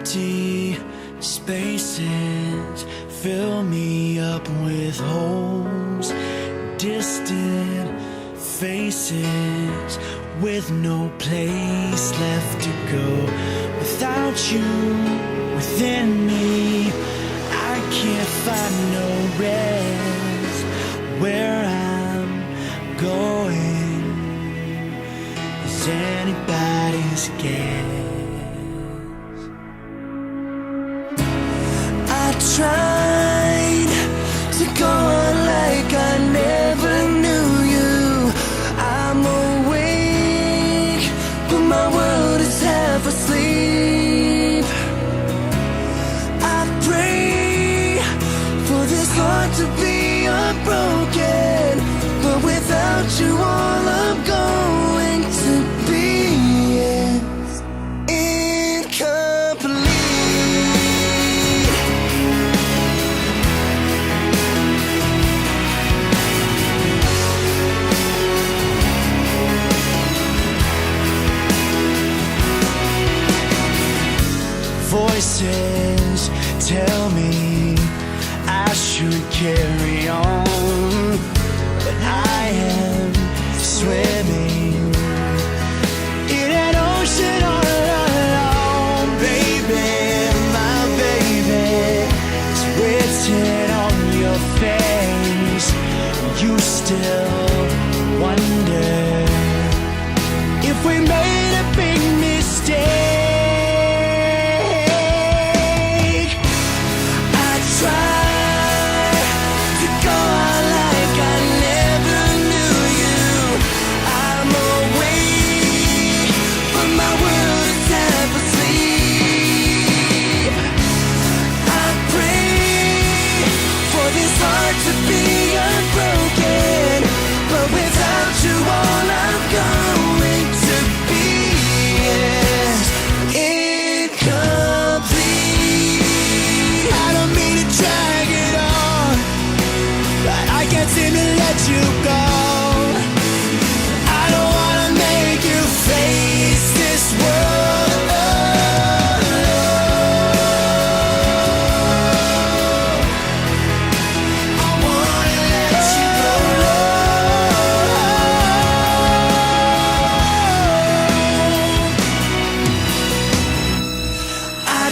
Empty spaces fill me up with holes. Distant faces with no place left to go. Without you within me, I can't find no rest. Where I'm going is anybody's guess. Tried to go on like I never knew you. I'm awake, but my world is half asleep.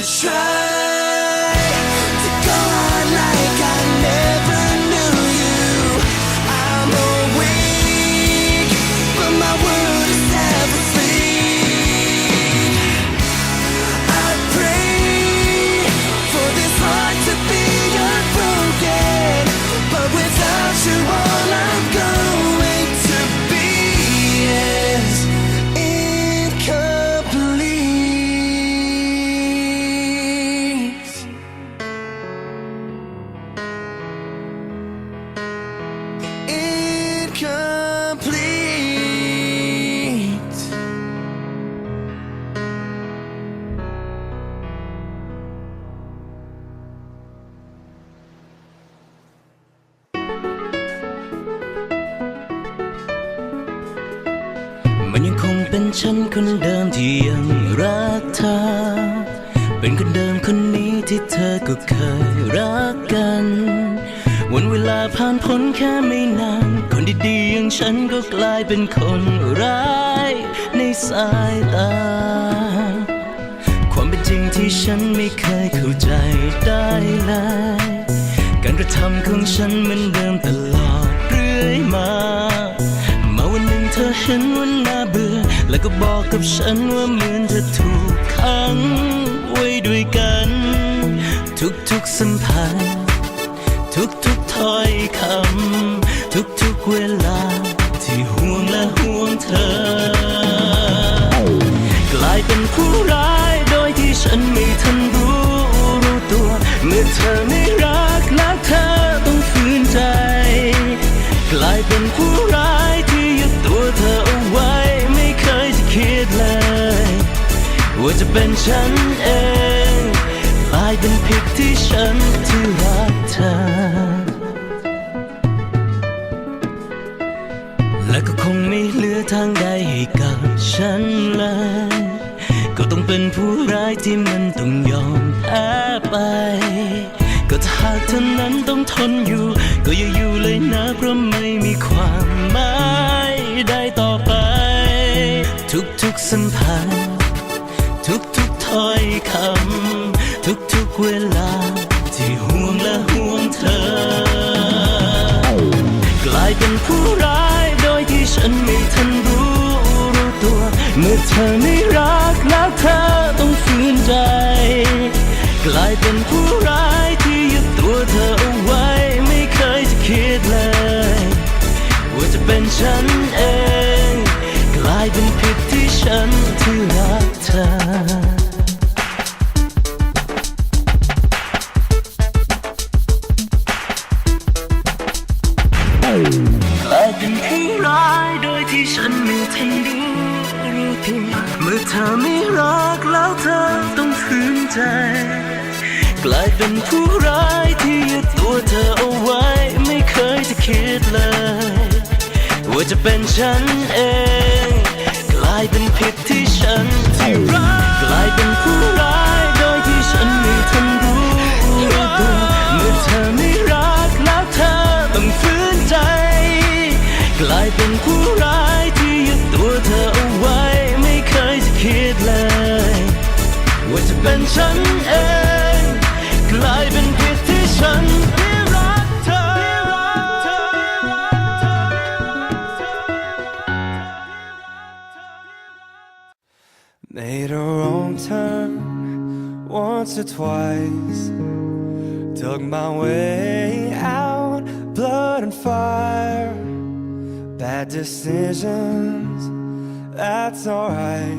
Try ฉันคนเดิมที่ยังรักเธอ เป็นคนเดิมคนนี้ที่เธอก็เคยรักกัน วันเวลาผ่านพ้นแค่ไม่นาน คนดีๆอย่างฉันก็กลายเป็นคนร้ายในสายตา ความเป็นจริงที่ฉันไม่เคยเข้าใจได้เลย การกระทำของฉันเหมือนเดิมตลอดเรื่อยมา มาวันหนึ่งเธอเห็นว่าน่าเบื่อ แล้วก็บอกกับฉันว่าเหมือนจะถูกขังไว้ด้วยกัน ทุกๆสัมพันธ์ทุกๆถ้อยคำ ทุกๆเวลา ที่ห่วงและห่วงเธอ กลายเป็นผู้ร้ายโดยที่ฉันไม่ทันรู้รู้ตัว เมื่อเธอ ว่าจะเป็นฉันเองกลายเป็นผิดที่ฉันที่รักเธอ และก็คงไม่เหลือทางใดให้กับฉันเลย ก็ต้องเป็นผู้ร้ายที่มันต้องยอมแพ้ไป ก็ถ้าเท่านั้นต้องทนอยู่ ก็อย่าอยู่เลยนะเพราะไม่มีความหมายได้ต่อไป ทุกๆสัมพันธ์ ทุกทุกถ้อยคำ ทุกทุกเวลา ที่ห่วงและห่วงเธอ กลายเป็นผู้ร้ายโดยที่ฉันไม่ทันรู้รู้ตัว เมื่อเธอไม่รักแล้วเธอต้องฝืนใจ กลายเป็นันรู้รู้ทีเมื่อเธอไม่รักแล้วเธอต้องฝืนใจ กลายเป็นผู้ร้ายที่ยึดตัวเธอเอาไว้ ไม่เคยจะคิดเลย ว่าจะเป็นฉันเอง Made a wrong turn once or twice. Dug my way out, blood and fire. Bad decisions, that's alright.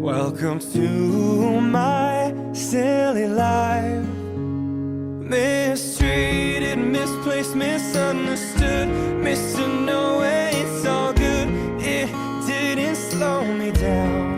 Welcome to my silly life. Mistreated, misplaced, misunderstood, missing no way, it's all good. It didn't slow me down.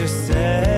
just say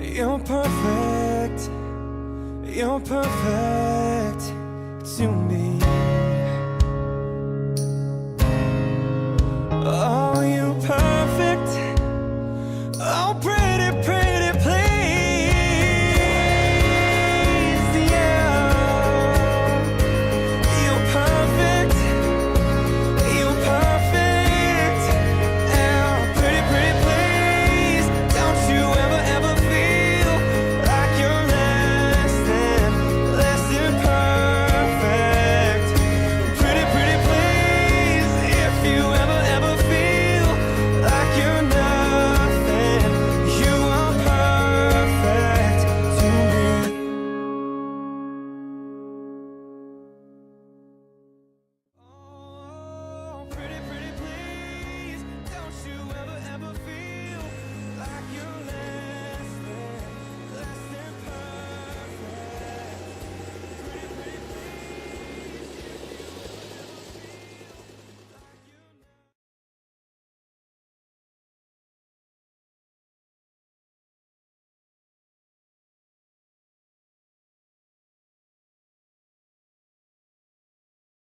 You're perfect, you're perfect to me.